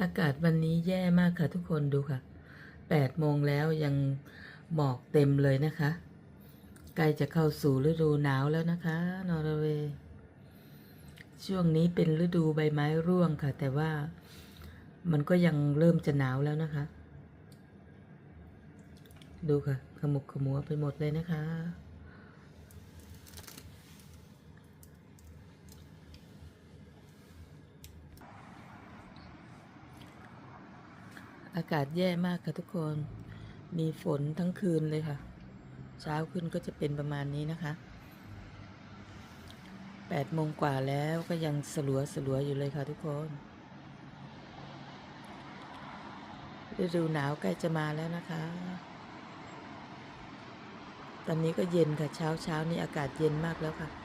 อากาศวันนี้แย่มากค่ะทุกคนดูค่ะแปดโมงแล้วยังหมอกเต็มเลยนะคะ ใกล้จะเข้าสู่ฤดูหนาวแล้วนะคะ นอร์เวย์ ช่วงนี้เป็นฤดูใบไม้ร่วงค่ะ แต่ว่ามันก็ยังเริ่มจะหนาวแล้วนะคะ ดูค่ะ ขมุกขมัวไปหมดเลยนะคะ อากาศแย่มากค่ะทุกคน มีฝนทั้งคืนเลยค่ะ เช้าขึ้นก็จะเป็นประมาณนี้นะคะแปดโมงกว่าแล้วก็ยังสลัวสลัวอยู่เลยค่ะทุกคนฤดูหนาวใกล้จะมาแล้วนะคะ ตอนนี้ก็เย็นค่ะเช้าเช้านี้อากาศเย็นมากแล้วค่ะ